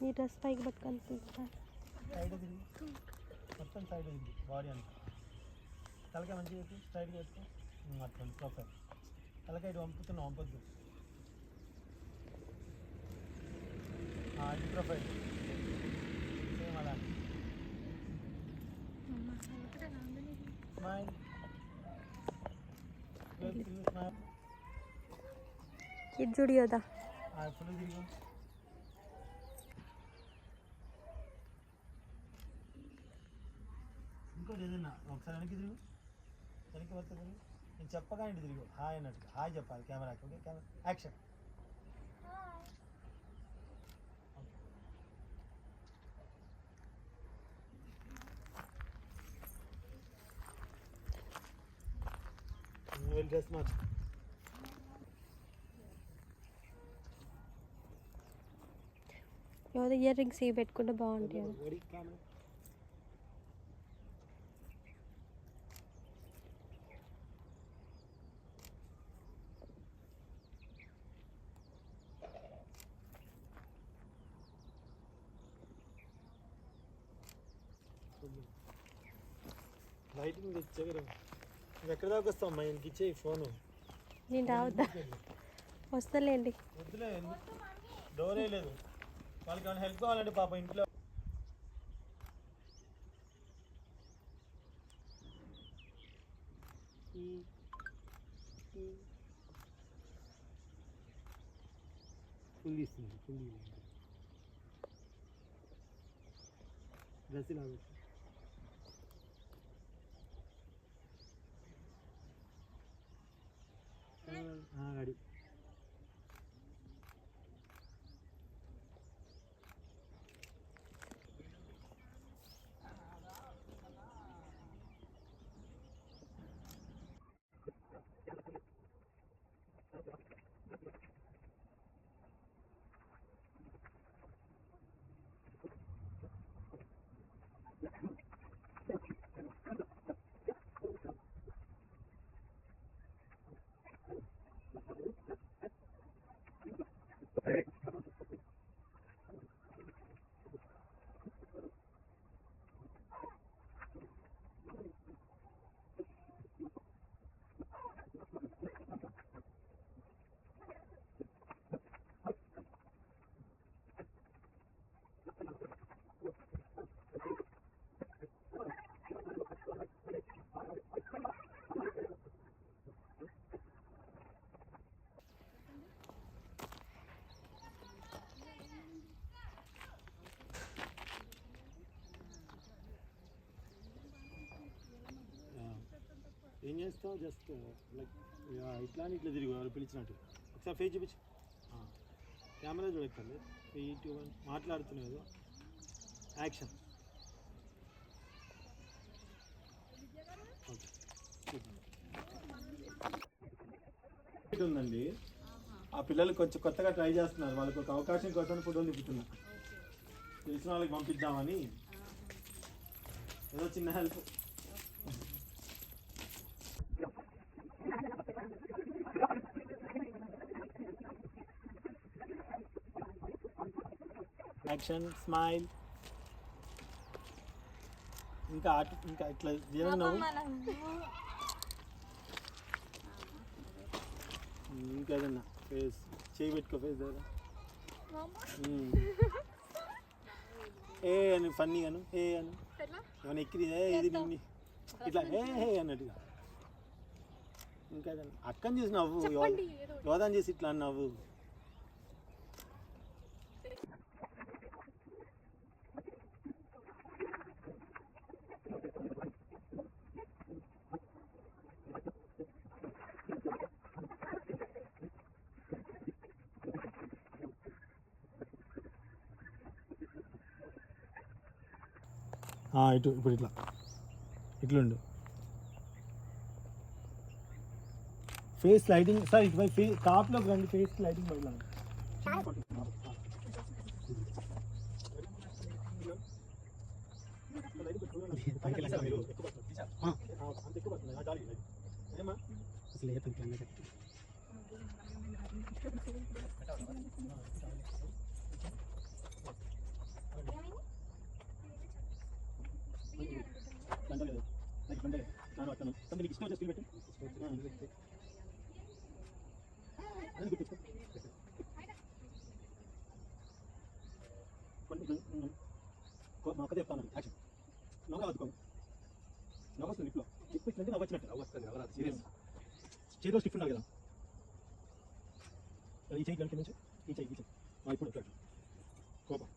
ఈ డ్రెస్ పైకి పట్టుకొని సైడ్ మొత్తం సైడ్ తిరిగి. బాడీ అంతా. తలకాయ మంచిగా పెట్టి స్ట్రైట్గా ఉమ్, అట్లా ప్రొఫైల్ తలకాయ ఇటు పంపుతున్నావు పంపొద్దు ఆ, ఇది ప్రొఫైల్ సేమ్ అలా స్మైల్ స్మైల్ ఇది జుడియోదా ఫుల్ తిరిగి ఇంకోటి ఏదన్నా ఒకసారి వెనక్కి తిరుగు ఇది వస్తే తిరుగు. నేను చెప్పగా ఇంటి తిరుగు. హాయ్ అన్నట్టు హాయ్ చెప్పాలి. కెమెరాకి ఓకే కెమెరా. యాక్షన్. డ్రెస్ మార్చు ఏదో ఇయర్ రింగ్స్ ఇవి పెట్టుకుంటే బాగుంటాయి? లైటింగ్ ఎక్కడ దాకా అమ్మా? ఇంటికి ఇచ్చే ఫోను. నేను రావద్దా వస్తలేండి. వద్దులే డోరే లేదు వాళ్ళకి ఏమైనా హెల్ప్ కావాలంటే పాప ఇంట్లో ఫుల్ తీస్తుంది ఫుల్ డ్రెస్ ఇలా పెట్టు. ఏం చేస్తావు? జస్ట్ లైక్ ఇట్లా అని ఇట్లా తిరిగి ఎవరు పిలిచినట్టు. ఒకసారి ఫేస్ చూపించు. కెమెరా చూడక్కర్లే ఇటు మాట్లాడుతున్నావు ఏదో. యాక్షన్ ఉందండి. ఆ పిల్లలు కొంచెం కొత్తగా ట్రై చేస్తున్నారు. వాళ్ళకి ఒక అవకాశం కోసం ఫోటోలు దిగుతున్నా. తెలిసిన వాళ్ళకి పంపిద్దామని. ఏదో చిన్న హెల్ప్ యాక్షన్ స్మైల్. ఇంకా ఇంకా ఇట్లా నవ్వు ఇంకా ఏదన్నా ఫేస్ చేయి పెట్టుకో ఫేస్ దగ్గర. ఏ అని ఫన్నీ అను ఏ అను. ఏమైనా ఎక్కిరి ఇది నిన్ని. ఇట్లా ఏ హే అన్నట్టుగా. ఇంకా అక్కని చూసి నవ్వు యోదాన్ చేసి ఇట్లా నవ్వు. ఇటు ఇప్పుడు ఇట్లా. ఇట్లుండు. ఫేస్ లైటింగ్ సార్ ఇటు ఫేస్ టాప్లోకి రండి ఫేస్ లైటింగ్ బయట మా అక్క చెప్తాను యాక్షన్ నవ్వు వద్దుకో నవ్వు వస్తుంది లిప్లో లిప్ ఇట్లంటే నవ్వు వచ్చినట్టు నవ్వు వస్తుంది నవ్వు సీరియస్ చేతిలో స్టిఫ్ ఉండాలి కదా ఈ చేయి గంట నుంచి ఈ చేయి ఈ చేయి ఆ, ఇప్పుడు కోపం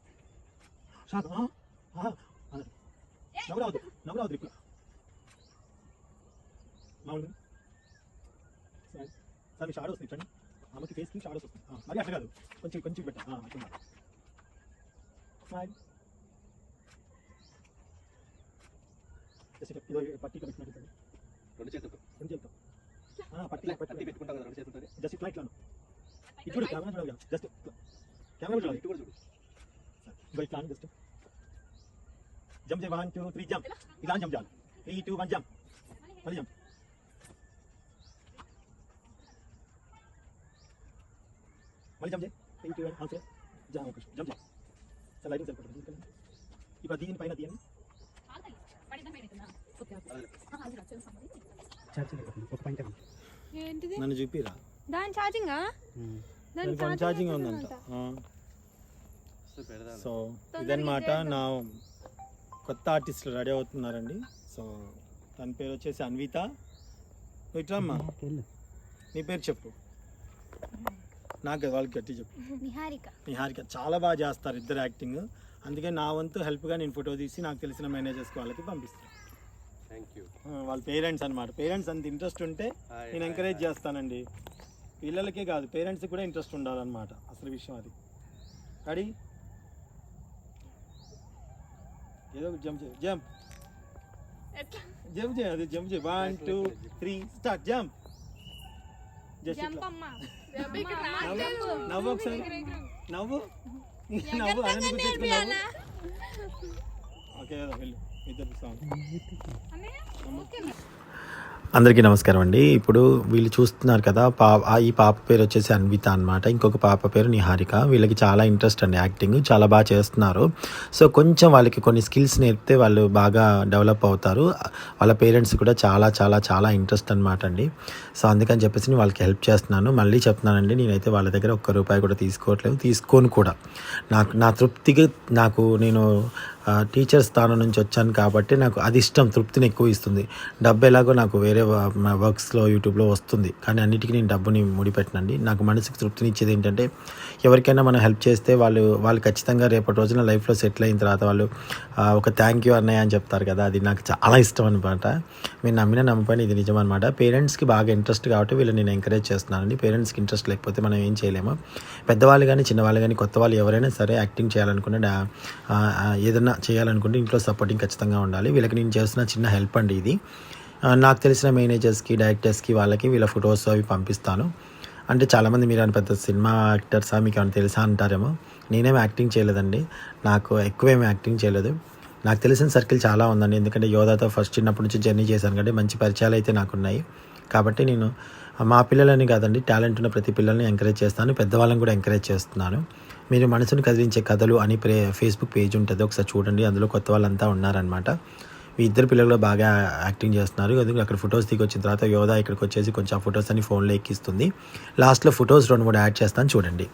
నవ్వు రావద్దు నవ్వు రావద్దు లిప్లో మామూలుగా సార్. సార్ మీ షాడోస్ ఇచ్చండి. ఆమెకి ఫేస్కి షాడోస్ వస్తుంది ఆ, మరి అట్లా కాదు. కొంచెం కొంచెం పెట్టా ఆ, అట్లా స్మైల్ జస్ట్ ఇదో పట్టి ఇక్కడ పెట్టినట్టు. రెండు చేతులు రెండు పట్టి. పట్టి పట్టి పెట్టుకుంటాం కదా రెండు చేతులతో జస్ట్ ఇట్లా ఇట్లా ఇటు చూడు కెమెరా చూడాలి జస్ట్ కెమెరా చూడాలి ఇటు కూడా చూడు. ఇంకో ఇట్లా జస్ట్. జంప్ చేయి. వన్ టూ త్రీ జంప్ ఇలా జంప్ చేయాలి. త్రీ టూ వన్ జంప్ మళ్ళీ జంప్ మళ్ళీ జంప్ చేయి థ్యాంక్ యూ వన్ ఆన్సర్ జా ఒక జంప్ చేయి సార్ లైటింగ్ సరిపడుతుంది ఇప్పుడు దీని పైన దీని నన్ను చూపిరా దాని ఛార్జింగా దాని ఛార్జింగ్ ఉందంట సో ఇదన్నమాట నా కొత్త ఆర్టిస్టులు రెడీ అవుతున్నారండి సో తన పేరు వచ్చేసి అన్విత ఇట్రమ్మా నీ పేరు చెప్పు నాకు వాళ్ళకి గట్టి చెప్పు. నిహారిక. నిహారిక చాలా బాగా చేస్తారు ఇద్దరు యాక్టింగ్. అందుకే నా వంతు హెల్ప్గా నేను ఫోటో తీసి నాకు తెలిసిన మేనేజర్స్కి వాళ్ళకి పంపిస్తాను. థ్యాంక్ యూ వాళ్ళ పేరెంట్స్ అన్నమాట. పేరెంట్స్ అంత ఇంట్రెస్ట్ ఉంటే నేను ఎంకరేజ్ చేస్తానండి. పిల్లలకే కాదు పేరెంట్స్కి కూడా ఇంట్రెస్ట్ ఉండాలన్నమాట అసలు విషయం అది. రెడీ ఏదో ఒకటి జంప్ చేయి. జంప్ జంప్ చేయి అది జంప్ చేయి. One two three start jump just నవ్వు. నవ్వు ఒకసారి. నవ్వు నవ్వు. అని గుర్తించుకో నవ్వు. ఓకే కదా వెళ్ళు. ఇద్దరు సాంగ్. అందరికీ నమస్కారం అండి. ఇప్పుడు వీళ్ళు చూస్తున్నారు కదా పా ఆ ఈ పాప పేరు వచ్చేసి అన్విత అన్నమాట. ఇంకొక పాప పేరు నిహారిక. వీళ్ళకి చాలా ఇంట్రెస్ట్ అండి యాక్టింగ్ చాలా బాగా చేస్తున్నారు. సో కొంచెం వాళ్ళకి కొన్ని స్కిల్స్ నేర్పితే వాళ్ళు బాగా డెవలప్ అవుతారు. వాళ్ళ పేరెంట్స్ కూడా చాలా చాలా చాలా ఇంట్రెస్ట్ అనమాట అండి. సో అందుకని చెప్పేసి నేను వాళ్ళకి హెల్ప్ చేస్తున్నాను. మళ్ళీ చెప్తున్నానండి నేనైతే వాళ్ళ దగ్గర ఒక్క రూపాయి కూడా తీసుకోవట్లేదు. తీసుకోను కూడా. నాకు నా తృప్తిగా నాకు నేను టీచర్ స్థానం నుంచి వచ్చాను కాబట్టి నాకు అది ఇష్టం తృప్తిని ఎక్కువ ఇస్తుంది. డబ్బు ఎలాగో నాకు వేరే వర్క్స్లో యూట్యూబ్లో వస్తుంది. కానీ అన్నిటికీ నేను డబ్బుని ముడిపెట్టనండి. నాకు మనసుకు తృప్తిని ఇచ్చేది ఏంటంటే ఎవరికైనా మనం హెల్ప్ చేస్తే వాళ్ళు వాళ్ళు ఖచ్చితంగా రేపటి రోజున లైఫ్లో సెటిల్ అయిన తర్వాత వాళ్ళు ఒక థ్యాంక్ యూ అన్నయ్య అని చెప్తారు కదా అది నాకు చాలా ఇష్టం అనమాట మీరు నమ్మిన నమ్మపని ఇది నిజం అనమాట పేరెంట్స్కి బాగా ఇంట్రెస్ట్ కాబట్టి వీళ్ళు నేను ఎంకరేజ్ చేస్తున్నానండి. పేరెంట్స్కి ఇంట్రెస్ట్ లేకపోతే మనం ఏం చేయలేము. పెద్దవాళ్ళు కానీ చిన్నవాళ్ళు కానీ కొత్త వాళ్ళు ఎవరైనా సరే యాక్టింగ్ చేయాలనుకున్న ఏదైనా ఏదైనా చేయాలనుకుంటే ఇంట్లో సపోర్టింగ్ ఖచ్చితంగా ఉండాలి. వీళ్ళకి నేను చేస్తున్న చిన్న హెల్ప్ అండి ఇది. నాకు తెలిసిన మేనేజర్స్కి డైరెక్టర్స్కి వాళ్ళకి వీళ్ళ ఫొటోస్ అవి పంపిస్తాను. అంటే చాలామంది మీరు అని పెద్ద సినిమా యాక్టర్సా మీకు ఏమైనా తెలుసా అంటారేమో. నేనేం యాక్టింగ్ చేయలేదండి. నాకు ఎక్కువేం యాక్టింగ్ చేయలేదు. నాకు తెలిసిన సర్కిల్ చాలా ఉందండి. ఎందుకంటే యోధాతో ఫస్ట్ చిన్నప్పటి నుంచి జర్నీ చేశాను కాబట్టి మంచి పరిచయాలు అయితే నాకు ఉన్నాయి కాబట్టి నేను మా పిల్లలని కాదండి టాలెంట్ ఉన్న ప్రతి పిల్లల్ని ఎంకరేజ్ చేస్తాను. పెద్దవాళ్ళని కూడా ఎంకరేజ్ చేస్తున్నాను. మీరు మనసును కదిలించే కథలు అని ప్రే ఫేస్బుక్ పేజ్ ఉంటుంది. ఒకసారి చూడండి. అందులో కొత్త వాళ్ళంతా ఉన్నారనమాట మీ ఇద్దరు పిల్లలు బాగా యాక్టింగ్ చేస్తున్నారు. ఎందుకంటే అక్కడ ఫొటోస్ దిగి వచ్చిన తర్వాత యోధా ఇక్కడికి వచ్చేసి కొంచెం ఆ ఫొటోస్ అని ఫోన్లో ఎక్కిస్తుంది. లాస్ట్లో ఫొటోస్ రెండు మూడు యాడ్ చేస్తాను చూడండి.